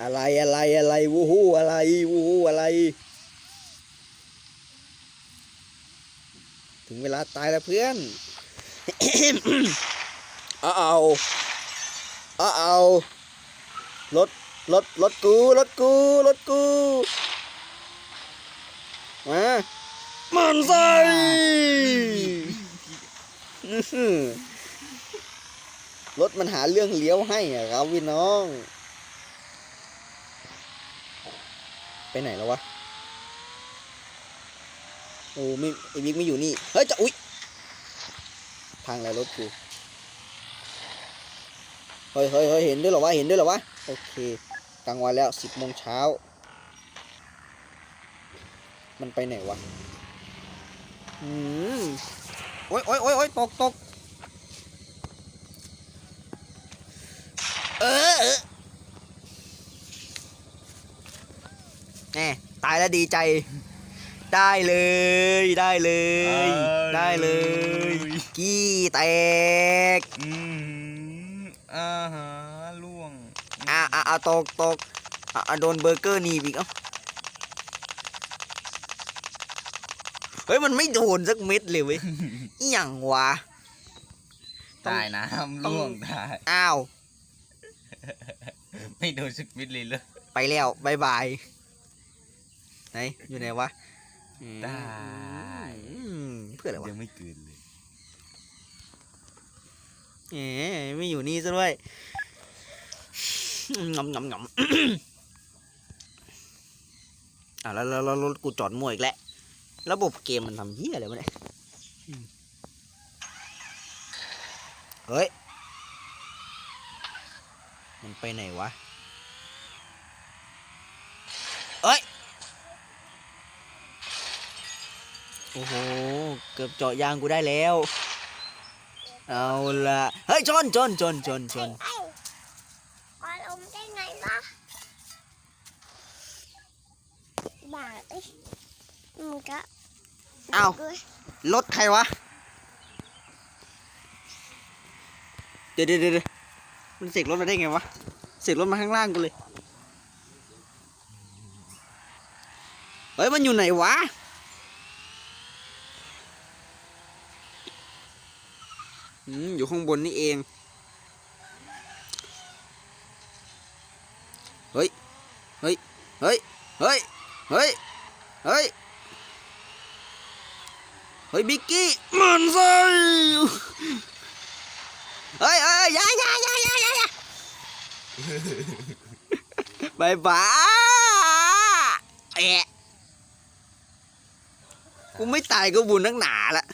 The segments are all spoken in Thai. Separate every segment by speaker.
Speaker 1: อะไรอะไรอะไรวู้ฮูอะไรวู้ฮูอะไร ถึงเวลาตายแล้วเพื่อนเอาเอาเอาเอารถรถรถกูรถกูรถกูมามันใส่รถมันหาเรื่องเลี้ยวให้อะครับพี่น้อง ไปไหนแล้ววะ โอ้ไม่ไอวิกไม่อยู่นี่ เฮ้ยจะอุ๊ยพังแล้วรถกูเฮ้ยเฮ้ยเฮ้ยเห็นด้วยเหรอวะ เห็นด้วยเหรอวะ โอเคกลางวันแล้วสิบโมงเช้า มันไปไหนวะ อืม โอ๊ยโอ๊ยโอ๊ยโอ๊ยตกตกเออเออ แหมตายแล้วดีใจ ได้เลยได้เลย ได้เลยกี้แตก
Speaker 2: อืมอาหาล่วง
Speaker 1: อ่าอ่าตกตกอ่าโดนเบอร์เกอร์หนีบอีกเอ้าเฮ้ยมันไม่โดนสักเม็ดเลยเว้ยอหย่างวะ
Speaker 2: ตายน้ำล่วงตาย
Speaker 1: อ้าว
Speaker 2: ไม่โดนสักมิดเลยเลย
Speaker 1: ไปแล้วบายบาย ไหนอยู่ไหนวะอืม
Speaker 2: ตาย
Speaker 1: อืมเพื่ออะไรวะ
Speaker 2: ยังไม่เกินเลย
Speaker 1: เอ๋ไม่อยู่นี่ซะด้วยงำงำงำอะแล้วแล้วแล้วรถกูจอดมั่วอีกแล้วระบบเกมมันทำเหี้ยอะไรวะเนี่ยอืมเฮ้ย มันไปไหนวะ เอ้ย โอ้โห เกือบเจาะยางกูได้แล้ว เอาละเฮ้ยชนชนชนชนชน
Speaker 3: ไอ้ไอ้อารมณ์ได้ไงวะบ้าเอ้ยมันก็
Speaker 1: อ้าวรถใครวะ เดี๋ยวเดี๋ยวเดี๋ยวมันเสกรถมาได้ไงวะ เสกรถมาข้างล่างกูเลย เฮ้ย มันอยู่ไหนวะ อยู่ข้างบนนี่เอง เฮ้ย เฮ้ย เฮ้ย เฮ้ย เฮ้ย เฮ้ย เฮ้ย บิกกี้มันใส่เฮ้ยเฮ้ยยายาอยายยายบายบายแอะกูไม่ตายก็บุญนักหนาละ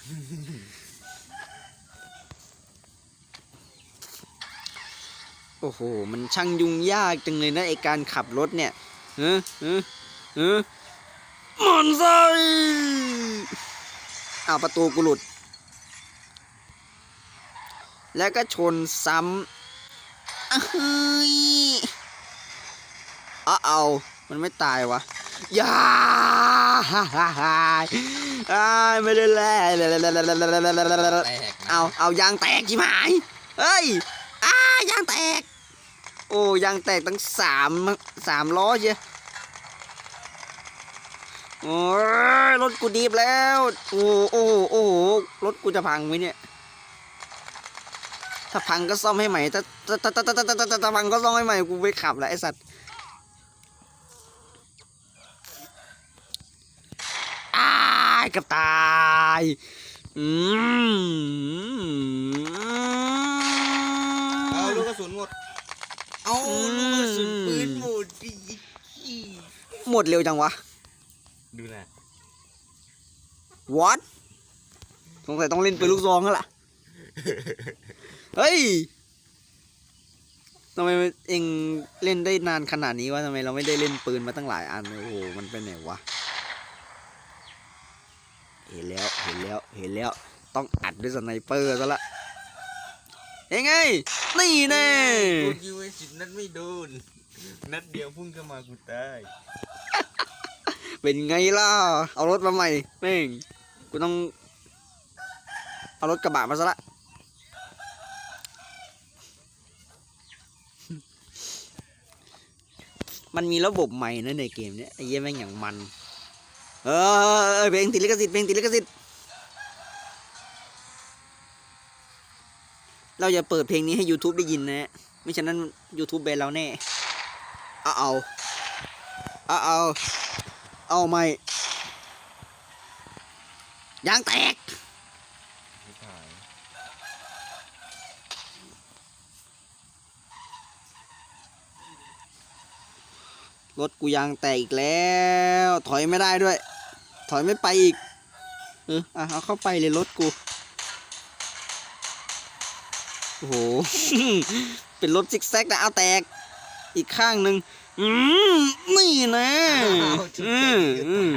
Speaker 1: โอ้โห มันช่างยุ่งยากจังเลยนะไอการขับรถเนี่ยเออเออเออมันใส่อ้าวประตูกูหลุด แล้วก็ชนซ้ำอ้าวเฮ้ยอ้าวเอา มันไม่ตายวะอย่าฮ่าฮ่าฮ่าอ้ายไม่ได้แล้ว
Speaker 2: แตกนะ
Speaker 1: เอา เอายางแตกชิบหายเฮ้ยอ้ายางแตกโโอ้ยางแตกตั้งสามสามล้อเชียโอ้ยรถกูดีบแล้ว โอ้โอ้โอ้รถกูจะพังไหมเนี่ย ถ้าพังก็ซ่อมให้ใหม่ ถ้าถ้าถ้าถ้าถ้าถ้าถ้าพังก็ซ่อมให้ใหม่ กูไปขับแล้วไอสัตว์อ้ากับตายอืม
Speaker 2: เอาลูกกระสุนหมด เอาลูกกระสุนปืนหมดดิ
Speaker 1: หมดเร็วจังวะ
Speaker 2: ดูนะ
Speaker 1: what สงสัยต้องเล่นปืนลูกซองแล้วล่ะ เฮ้ยทำไมเองเล่นได้นานขนาดนี้วะทำไมเราไม่ได้เล่นปืนมาตั้งหลายอันเลยโอ้โหมันไปไหนวะเห็นแล้วเห็นแล้วเห็นแล้ว ต้องอัดด้วยสไนเปอร์ซะละ เอ้งไง นี่แน่
Speaker 2: กูยิงไปสิบนัดไม่โดน นัดเดียวพุ่งเข้ามากูตาย
Speaker 1: เป็นไงล่ะ เอารถมาใหม่แม่งกูต้อง เอารถกระบะมาซะละมันมีระบบใหม่นะในเกมเนี้ยไอ้เหี้ยแม่งอย่างมัน เออเพลงติดลิขสิทธิ์เพลงติดลิขสิทธิ์ เราอย่าเปิดเพลงนี้ให้ YouTube ได้ยินนะ ไม่ฉะนั้น YouTube แบนเราแน่เอาเอาเอาเอาเอาไม่ยางแตกรถกูยางแตกอีกแล้ว ถอยไม่ได้ด้วย ถอยไม่ไปอีก เอออะเอาเข้าไปเลยรถกู โอ้โห เป็นรถซิกแซกนะเอาแตก อีกข้างหนึ่งอืมนี่นะอืมอืม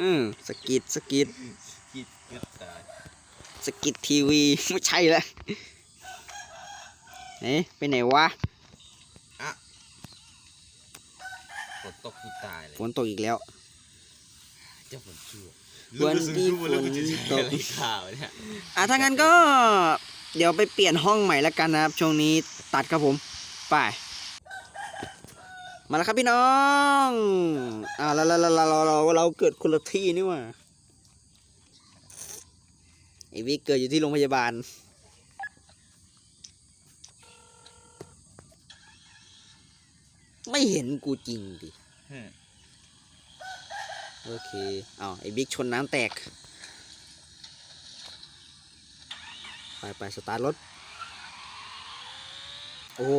Speaker 1: อืมสกิดสกิด
Speaker 2: คิดเกือบตาย
Speaker 1: สกิดทีวี ไม่ใช่แล้วเอ๊ะไปไหนวะ
Speaker 2: ฝนตกกูตายเลย
Speaker 1: ฝนตกอีกแล้ว
Speaker 2: เจ้าฝนชั่ว
Speaker 1: วันที่
Speaker 2: แล้วกูจะ
Speaker 1: ฝน
Speaker 2: ใช้
Speaker 1: ตก
Speaker 2: อะไรข่าวเนี่ย
Speaker 1: อะถ้างั้นก็ เดี๋ยวไปเปลี่ยนห้องใหม่แล้วกันนะครับ ช่วงนี้ตัดครับผม ไป มาแล้วครับพี่น้องอ่าเราเราเราเราเราเราเกิดคนละที่นี่ว่าไอวิกเกิดอยู่ที่โรงพยาบาลไม่เห็นกูจริงดิ โอเคอ้าวไอ้บิ๊กชนน้ำแตก ไปไปสตาร์ทรถ โอ้โห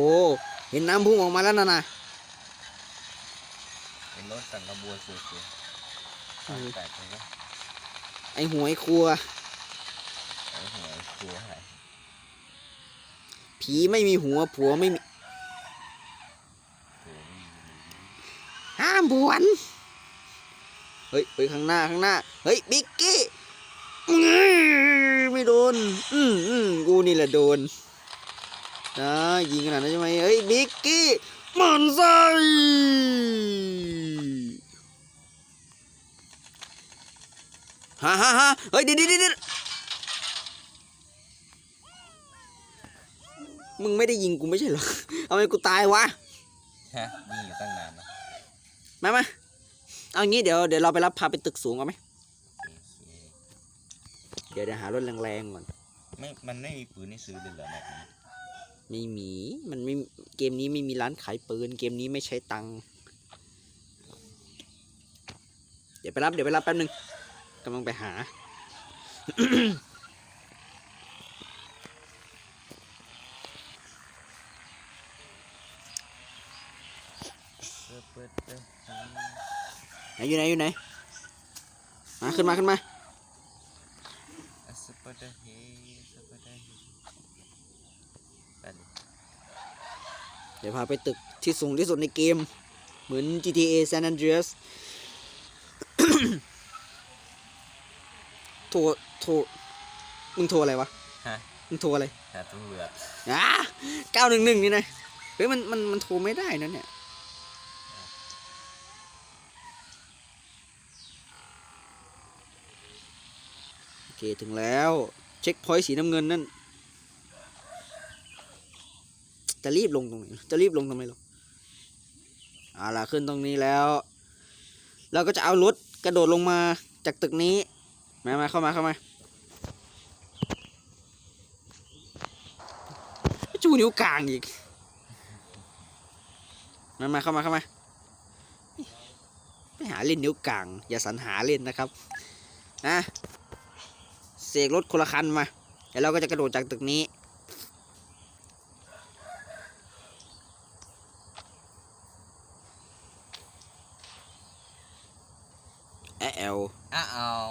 Speaker 1: เห็นน้ำพุ่งออกมาแล้วนะนะ
Speaker 2: เป็นรถสั่งกระบวนสุด
Speaker 1: อืม
Speaker 2: ๆแตกเลยนะ
Speaker 1: ไอ้หวยครัว
Speaker 2: ไอ้หัวครัวหาย
Speaker 1: ผีไม่มีหัวผัวไม่มี
Speaker 2: โอ้ย
Speaker 1: ห้ามบวน เฮ้ย เฮ้ย ข้างหน้า ข้างหน้า เฮ้ย บิ๊กกี้อื้อ ไม่โดน อืมอืมกูนี่แหละโดนนะยิงขนาดนั้นใช่ไหมเฮ้ยบิ๊กกี้มันไส้ฮ่าฮ่าฮ่าเฮ้ยเดี๋ยวเดี๋ยวเดี๋ยวมึงไม่ได้ยิงกูไม่ใช่เหรอเอาไมกูตายวะ
Speaker 2: ฮะยิงอยู่ตั้งนานนะ
Speaker 1: มามาเอางี้เดี๋ยวเดี๋ยวเราไปรับพาไปตึกสูงเอาไหม
Speaker 2: โอเค
Speaker 1: เดี๋ยวเดี๋ยวหารถแรงๆก่อน
Speaker 2: ไม่ มันไม่มีปืนให้ซื้อเลยเหรอแบบนี้
Speaker 1: ไม่มี มันไม่ เกมนี้ไม่มีร้านขายปืน เกมนี้ไม่ใช้ตังค์ เดี๋ยวไปรับ เดี๋ยวไปรับแป๊บนึงกำลังไปหา ไหนอยู่ไหนอยู่ไหน มาขึ้นมาขึ้นมา
Speaker 2: อัสปะดะเฮสปะดะเฮไปเลย
Speaker 1: เดี๋ยวพาไปตึกที่สูงที่สุดในเกม เหมือน GTA San Andreas โทรโทรมึงโทรอะไรวะ
Speaker 2: ฮะ
Speaker 1: มึงโทรอะไร
Speaker 2: หาตำรวจ
Speaker 1: อะเก้าหนึ่งหนึ่งนี่นะเฮ้ยมันมันมันโทรไม่ได้นะเนี่ย เคถึงแล้ว เช็คพอยต์สีน้ำเงินนั่น จะรีบลงตรงไหนจะรีบลงทำไมหรอเอาล่ะขึ้นตรงนี้แล้ว เราก็จะเอารถกระโดดลงมาจากตึกนี้ มามาเข้ามาเข้ามาจูนิ้วกลางอีก มามาเข้ามาเข้ามา ไปหาเล่นนิ้วกลาง อย่าสรรหาเล่นนะครับ นะ เสกรถคนละคันมาแล้วเราก็จะกระโดดจากตึกนี้แอล
Speaker 2: อ้าว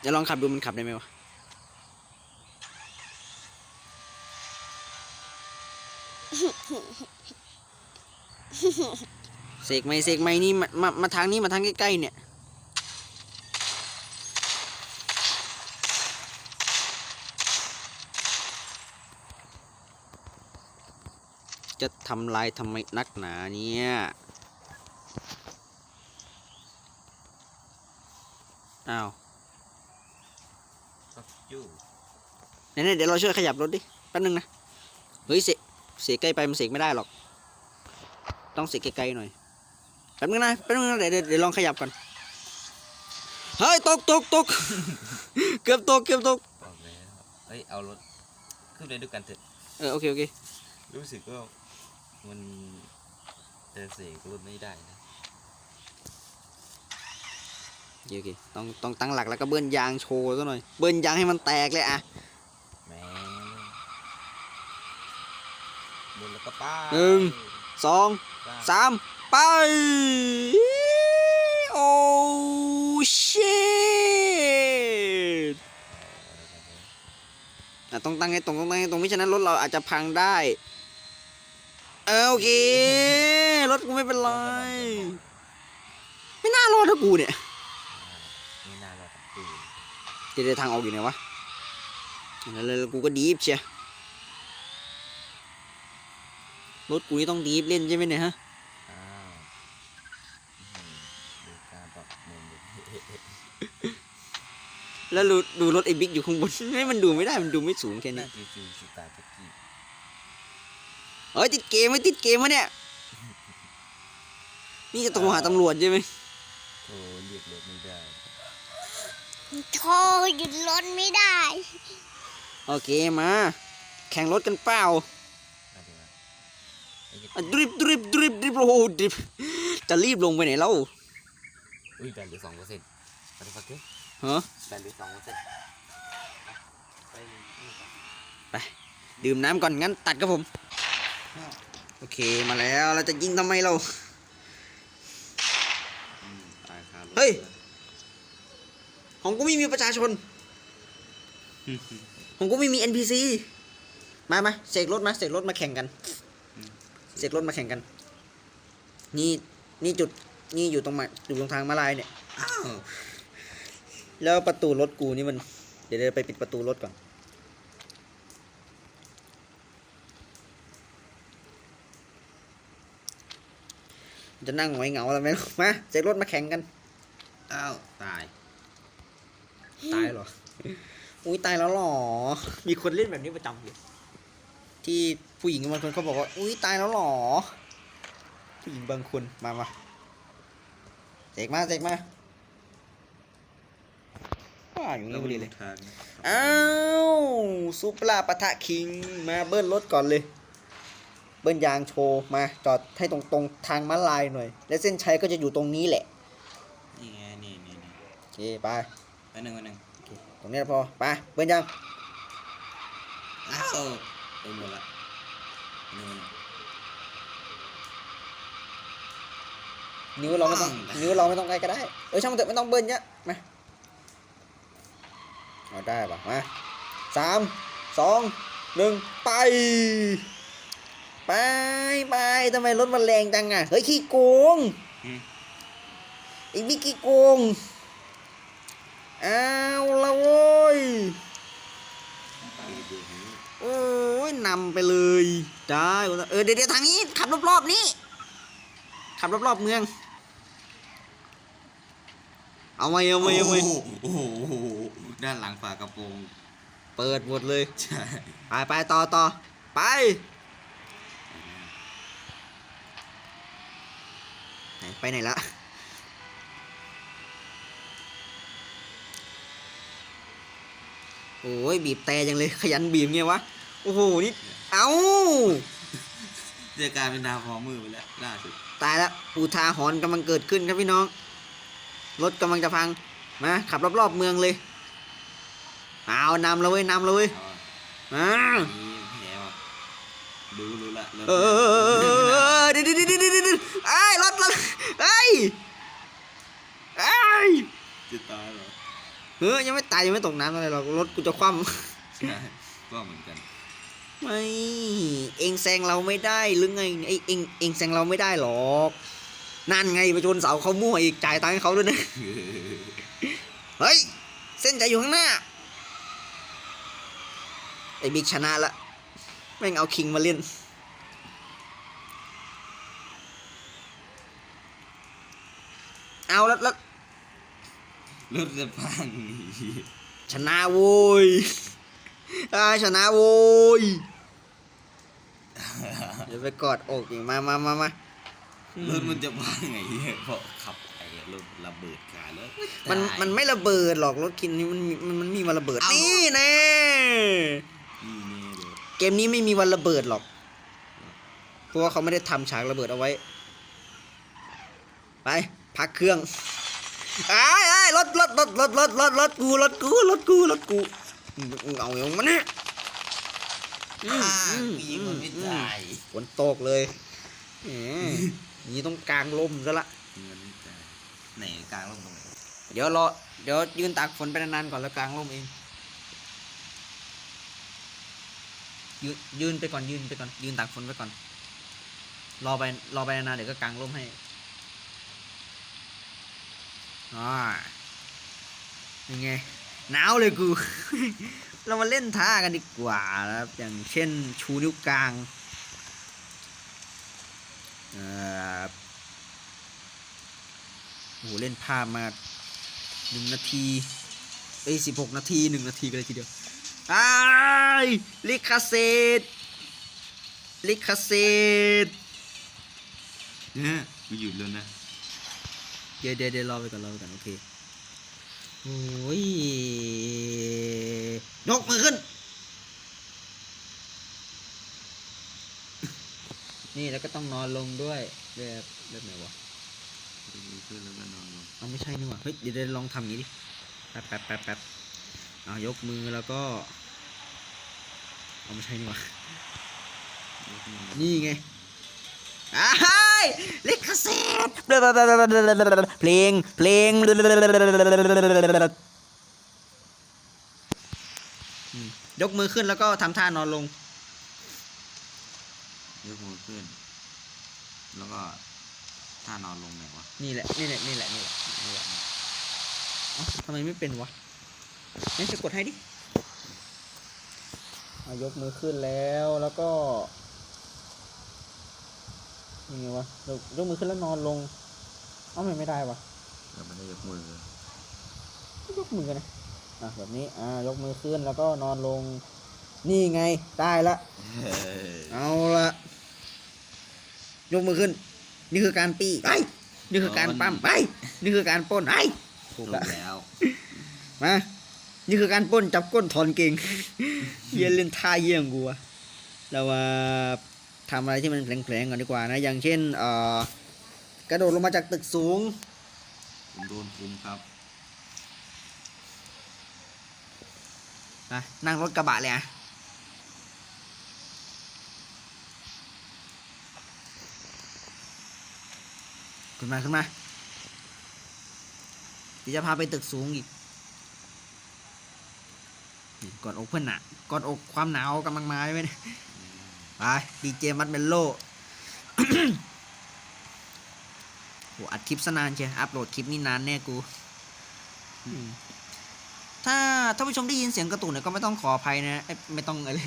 Speaker 1: เดี๋ยวลองขับดูมันขับได้ไหมวะเส กไหมเสกไหมนี่มามามาทางนี้มาทางใกล้ๆเนี่ยจะทำลายทำไมนักหนาเนี่ยอ้าว
Speaker 2: ฟักจู้
Speaker 1: ไหนๆเดี๋ยวเราช่วยขยับรถดิ แป๊บนึงนะ เฮ้ยเสกเสกใกล้ไปมันเสกไม่ได้หรอก ต้องเสกไกลๆหน่อยแป๊บนึงนะแป๊บนึงนะเดี๋ยวเดี๋ยวเดี๋ยวลองขยับก่อน เฮ้ยตกตกตกเกือบตกเกือบตก
Speaker 2: บอกแล้วเฮ้ยเอารถขึ้นไปด้วยกันเถอะ
Speaker 1: เออโอเคโอเค
Speaker 2: รู้สึกว่ามันจะเสกรถไม่ได้นะ
Speaker 1: โอเคโอเคต้องต้องตั้งหลักแล้วก็เบิ้ลยางโชว์ซะหน่อย เบิ้ลยางให้มันแตกเลยอะ
Speaker 2: แม่บนแล้วก็ป้า
Speaker 1: หนึ่งสอง
Speaker 2: ป้า
Speaker 1: สาม ไป โอ้ชิตอะต้องตั้งให้ตรงต้องตั้งให้ตรงไม่ฉะนั้นรถเราอาจจะพังได้ เออโอเค รถกูไม่เป็นไร ไม่น่ารอดนะกูเนี่ย
Speaker 2: ไม่น่ารอดกู
Speaker 1: จะได้ทางออกอยู่ไหนวะแล้วแล้วกูก็ดีฟเชียรถกูนี่ต้องดีฟเล่นใช่ไหมเนี่ยฮะ
Speaker 2: อ้าวอื้อหือดูการปรับมุมดิ
Speaker 1: แล้วดูดูรถไอ้บิ๊กอยู่ข้างบน ไม่มันดูไม่ได้มันดูไม่สูงแค่
Speaker 2: น่า
Speaker 1: นี้
Speaker 2: จะฟิลสไตล์ตะกี้
Speaker 1: เฮ้ยติดเกมไม่ติดเกมวะเนี่ย นี่จะโทรหาตำรวจใช่ไหม
Speaker 2: โทรเรียกรถไม่ได้
Speaker 3: โทรหยุดรถไม่ได้
Speaker 1: โอเคมา แข่งรถกันเปล่า
Speaker 2: มาดีกว่าไอ้เหี้ย
Speaker 1: อะดริบดริบดริบดริบโอ้โหดริบจะรีบลงไปไหนเล่า
Speaker 2: อุ้ยแบตเหลือสองเปอร์เซ็นต์มาดูฟักเกอร์
Speaker 1: ฮะ
Speaker 2: แบตเหลือสองเปอร์เซ็นต์ไปนี่ก่อน
Speaker 1: ดื่มน้ำก่อนงั้นตัดครับผม โอเคมาแล้วเราจะยิงทำไมเรา
Speaker 2: อืมตายคารถ
Speaker 1: เฮ้ย ของกูไม่มีประชาชน ของกูไม่มี NPC มามาเสกรถมาเสกรถมาแข่งกันเสกรถมาแข่งกัน นี่นี่จุดนี่อยู่ตรงมาอยู่ตรงทางมาลายเนี่ยอ้าว แล้วประตูรถกูนี่มันเดี๋ยวเดี๋ยวไปปิดประตูรถก่อน จะนั่งหงอยเหงาแล้วไหมมาเสกรถมาแข่งกัน
Speaker 2: อ้าว ตาย
Speaker 1: ตายเหรอ อุ้ยตายแล้วเหรอ มีคนเล่นแบบนี้ประจำอยู่ ที่ผู้หญิงบางคนเขาบอกว่า อุ้ยตายแล้วเหรอ ผู้หญิงบางคน มามาเสกมาเสกมา ว้าอยู่นี่พอดีเลย
Speaker 2: ทาง
Speaker 1: อ้าวซูเปอร์ปะทะคิง มาเบิ้ลรถก่อนเลย เบิ้ลยางโชว์มาจอดให้ตรงตรงๆทางม้าลายหน่อย และเส้นชัยก็จะอยู่ตรงนี้แหละ
Speaker 2: นี่ไงนี่นี่นี่
Speaker 1: โอเคไป
Speaker 2: ไปหนึ่งไปหนึ่ง
Speaker 1: โอเคตรงนี้พอไปเบิ้ลยาง
Speaker 2: อ้าวไปหมดละหนึ่งไปหนึ่ง
Speaker 1: นิ้วเราไม่ต้อง
Speaker 2: อ้าว
Speaker 1: นิ้วเราไม่ต้องใกล้ก็ได้เออช่างมันเถอะไม่ต้องเบิ้ลเยอะมาเอาได้ปะมาสามสองหนึ่งไป ไปไปทำไมรถมันแรงจังอะ เฮ้ยขี้โกง
Speaker 2: อืม
Speaker 1: ไอ้บิ๊กขี้โกงเอาละโว้ย
Speaker 2: ดูดูนี่
Speaker 1: โอ้ยนำไปเลยได้เออเดี๋ยวเดี๋ยวทางนี้ขับรอบๆนี้ ขับรอบๆเมือง เอาไหมเอาไหมเอาไหม
Speaker 2: โอ้โหโอ้โห ด้านหลังฝากระโปรง
Speaker 1: เปิดหมดเลย
Speaker 2: ใช่
Speaker 1: ไปไปต่อต่อไป ไหนไปไหนละโอ้ยบีบแต่จังเลยขยันบีบเงี้ยวะ โอ้โห นี่ เอ้า
Speaker 2: เจอกลายเป็นดาวพอมือไปแล้วล่าสุด
Speaker 1: ตายแล้วอุทาหรณ์กำลังเกิดขึ้นครับพี่น้อง รถกำลังจะพัง มา ขับรอบๆเมืองเลย เอานำแล้วเว้ยนำแล้วเว้ย
Speaker 2: เอาอะ
Speaker 1: มา
Speaker 2: นี่แผลว่ะรู้รู้ละรถ
Speaker 1: เออเดี๋ยวเดี๋ยวเดี๋ยวเดี๋ยวเดี๋ยวไอ้ยรถรถไอ้ยไอ้ย
Speaker 2: จะตายเหรอ
Speaker 1: เฮ้ยยังไม่ตายยังไม่ตกน้ำอะไรหรอกรถกูจะคว่
Speaker 2: ใช่ก็เหมือนกันำ
Speaker 1: ไม่เองแซงเราไม่ได้หรือไงไอ้เองเองแซงเราไม่ได้หรอกนั่นไงไปชนเสาเขามั่วอีกจ่ายตังค์ให้เขาด้วยนะเฮ้ยเส้นใจอยู่ข้างหน้า ไอ้บิ๊กชนะละแม่งเอาคิงมาเล่น เอาแล้วแล้ว
Speaker 2: รถจะพัง
Speaker 1: ชนะโว้ยอ่าชนะโว้ยเดี๋ยวไปกอดอกอีกมามามามา
Speaker 2: รถมันจะพังไงเนี่ยเพราะขับไอ้รถระเบิดขาแล้ว
Speaker 1: มันมันไม่ระเบิดหรอกรถคินนี่มันมีมันมันมีวันระเบิดนี่แน่
Speaker 2: นี่แน่เลย
Speaker 1: เกมนี้ไม่มีวันระเบิดหรอก เพราะว่าเขาไม่ได้ทำฉากระเบิดเอาไว้ ไป พักเครื่องไอ้ไอ้ยรถรถรถรถรถรถรถกูรถกูรถกูรถกูมึงเอาอย่างมันเนี่ยอืมอืม
Speaker 2: ยิงมันไม่
Speaker 1: อืม
Speaker 2: ตาย
Speaker 1: ฝนตกเลยแหมนี่ต้องกลางลมซะละ
Speaker 2: ยิงมันไม่ตายไหนกลางลงตรงไหน
Speaker 1: เดี๋ยวรอเดี๋ยวยืนตากฝนไปนานๆก่อนแล้วกลางลมเอง ยืนยืนไปก่อนยืนไปก่อนยืนตากฝนไปก่อน รอไปรอไปนานๆเดี๋ยวก็กางลมให้อ่ายังไงหนาวเลยกู เรามาเล่นท่ากันดีกว่านะครับ อย่างเช่นชูนิ้วกลางเอ่อโหเล่นภาพมาหนึ่งนาทีเอ้ยสิบหกนาทีหนึ่งนาทีกันเลยทีเดียว อ้ายลิคาเซตลิคาเซต
Speaker 2: เนี่ยกูหยุดแล้วนะ
Speaker 1: เดี๋ยวเดี๋ยวเดี๋ยวรอไปก่อนรอไปก่อนโอเคโอ้ยยกมือขึ้น นี่แล้วก็ต้องนอนลงด้วยแบบแบบไหนวะ
Speaker 2: กูขึ้นแล้วก็นอนลง
Speaker 1: เอาไม่ใช่นี่หว่าเฮ้ยเดี๋ยวเดี๋ยวลองทำอย่างนี้ดิแป๊บแป๊บแป๊บแป๊บ เอายกมือแล้วก็ เอาไม่ใช่นี่หว่าย
Speaker 2: กมือ
Speaker 1: นี่ไงอ้ายลิขสิทธิ์เพลงเพลงอืมยกมือขึ้นแล้วก็ทำท่านอนลง
Speaker 2: ยกมือขึ้น แล้วก็ท่านอนลงไหนวะ
Speaker 1: นี่แหละ นี่แหละ นี่แหละ นี่แหละนี่แหละเอ้าทำไมไม่เป็นวะ งั้นจะกดให้ดิเอายกมือขึ้นแล้วแล้วก็ยังไงวะยกยกมือขึ้นแล้วนอนลง เอ้าทำไมไม่ได้วะ
Speaker 2: เราไม่ได้ยกมือ
Speaker 1: ยกมือกันนะอะแบบนี้ อ่ายกมือขึ้นแล้วก็นอนลง นี่ไง ได้ละ
Speaker 2: เออ
Speaker 1: เอาละยกมือขึ้น นี่คือการปี้ไอ้ยนี่คือการปั้มไอ้ยนี่คือการปล้นไอ้ยถู
Speaker 2: ถู
Speaker 1: ก
Speaker 2: ก
Speaker 1: ละ
Speaker 2: แล้ว
Speaker 1: มา นี่คือการปล้นจับก้นถอนเก่งเยี่ยเล่นท่าเยี่ยงกูอะเรามาทำอะไรที่มันแผลงๆก่อนดีกว่านะ อย่างเช่นเอ่อกระโดดลงมาจากตึกสูง
Speaker 2: ผมโดนคุมครับ
Speaker 1: นะนั่งรถกระบะเลยอะขึ้นมาขึ้นมาเดี๋ยวจะพาไปตึกสูงอีกนี่ กอดอกเพื่อนหนะกอดอกความหนาวกำลังมาใช่ไหมเนี่ยไปดีเจมัดเมลโล่โหอัดคลิปซะนานเชียวอัพโหลดคลิปนี่นานแน่กูอืมถ้าท่านผู้ชมได้ยินเสียงกระตุกเนี่ยก็ไม่ต้องขออภัยนะเอ้ยไม่ต้องอะไร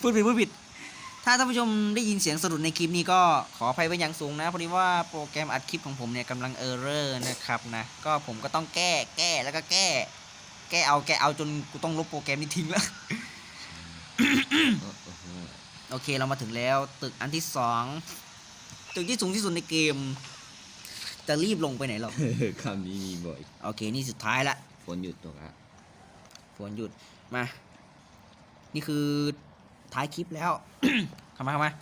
Speaker 1: พูดผิดพูดผิด ถ้าท่านผู้ชมได้ยินเสียงสะดุดในคลิปนี้ก็ขออภัยเป็นอย่างสูงนะพอดีว่าโปรแกรมอัดคลิปของผมเนี่ยกำลังเออร์เรอร์นะครับนะ ก็ผมก็ต้องแก้แก้แล้วก็แก้ แก้เอาแก้เอาจนกูต้องลบโปรแกรมนี้ทิ้งแล้ว
Speaker 2: โอ้โห
Speaker 1: โอเคเรามาถึงแล้วตึกอันที่สองตึกที่สูงที่สุดในเกม จะรีบลงไปไหนหรอก
Speaker 2: คำนี้มีบ่อย
Speaker 1: โอเคนี่สุดท้ายละ
Speaker 2: ฝนหยุดตกอะ
Speaker 1: ฝนหยุดมา นี่คือท้ายคลิปแล้วเข้ามาเข้ามา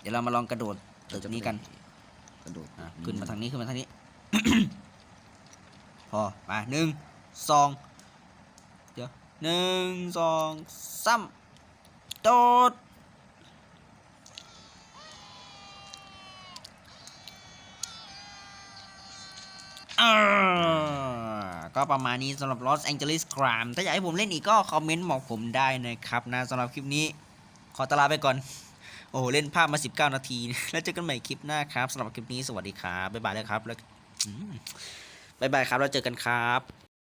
Speaker 1: เดี๋ยวเรามาลองกระโดดตึกนี้กัน
Speaker 2: กระโดด
Speaker 1: อะขึ้นมาทางนี้ขึ้นมาทางนี้ พอไปหนึ่ง สองเดี๋ยวหนึ่งสองสามโดดก็ประมาณนี้สำหรับ Los Angeles Crime ถ้าอยากให้ผมเล่นอีกก็คอมเมนต์บอกผมได้นะครับนะสำหรับคลิปนี้ ขอตลาไปก่อน โอ้เล่นภาพมา 19 นาที แล้วเจอกันใหม่คลิปหน้าครับสำหรับคลิปนี้สวัสดีครับ บ๊ายบายแล้วครับ แล้วบ๊ายบายครับ แล้วเจอกันครับ